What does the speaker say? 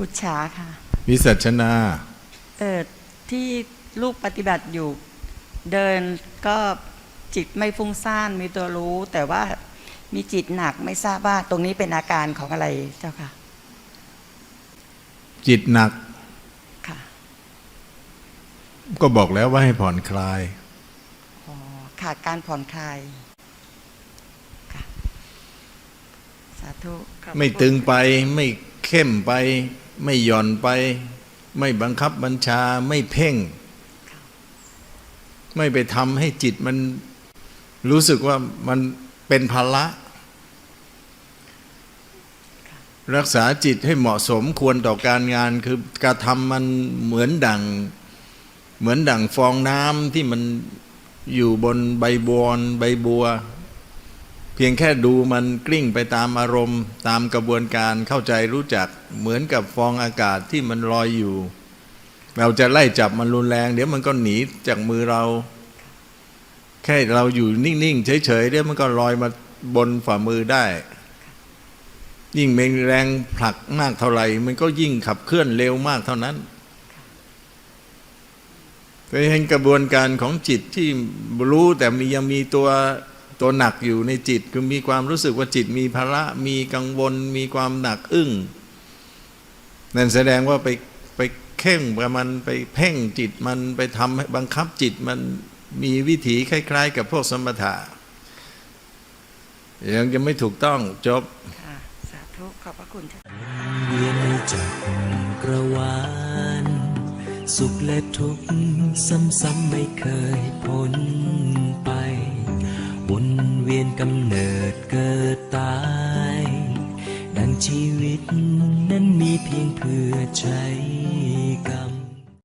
พุชชาค่ะ วิสัชนา เออที่ลูกปฏิบัติอยู่เดินก็จิตไม่ฟุ้งซ่านมีตัวรู้ แต่ว่ามีจิตหนักไม่ทราบว่าตรงนี้เป็นอาการของอะไรเจ้าค่ะ จิตหนัก ค่ะ ก็บอกแล้วว่าให้ผ่อนคลายอ๋อขาดการผ่อนคลายค่ะสาธุขอบพระไม่คุณตึงไปไม่เข้มไป ไม่หย่อนไป ไม่บังคับบัญชาไม่เพ่ง ไม่ไปทำให้จิตมันรู้สึกว่ามันเป็นภาระรักษาจิตให้เหมาะสมควรต่อการงานคือการทำมันเหมือนดั่ง เหมือนดั่งฟองน้ำที่มันอยู่บนใบบอนใบบัว เพียงแค่ดูมันกลิ้งไปตามอารมณ์ ตามกระบวนการเข้าใจรู้จักเหมือนกับฟองอากาศที่มันลอยอยู่ เราจะไล่จับมันรุนแรง เดี๋ยวมันก็หนีจากมือเรา แค่เราอยู่นิ่งๆเฉยๆเดี๋ยวมันก็ลอยมาบนฝ่ามือได้ ยิ่งแรงผลักมากเท่าไหร่ มันก็ยิ่งขับเคลื่อนเร็วมากเท่านั้นเคยเห็นกระบวนการของจิตที่รู้แต่มียังมีตัว ตัวหนักอยู่ในจิตคือมีความรู้สึกว่าจิตมีภาระมีกังวล มีความหนักอึ้งนั่นแสดงว่าไปไปเข่งกับมันไปเพ่งจิตมันไปทำให้บังคับจิตมันมีวิถีคล้าย ๆ กับพวกสมถะยังจะไม่ถูกต้องจบค่ะสาธุขอบพระคุณเจ้าเวียนจักกระวาน สุขและทุกข์ซ้ำๆไม่เคยพ้ ดเกิดตาย ดังชีวิตนั้นมีเพียงเพื่อใช้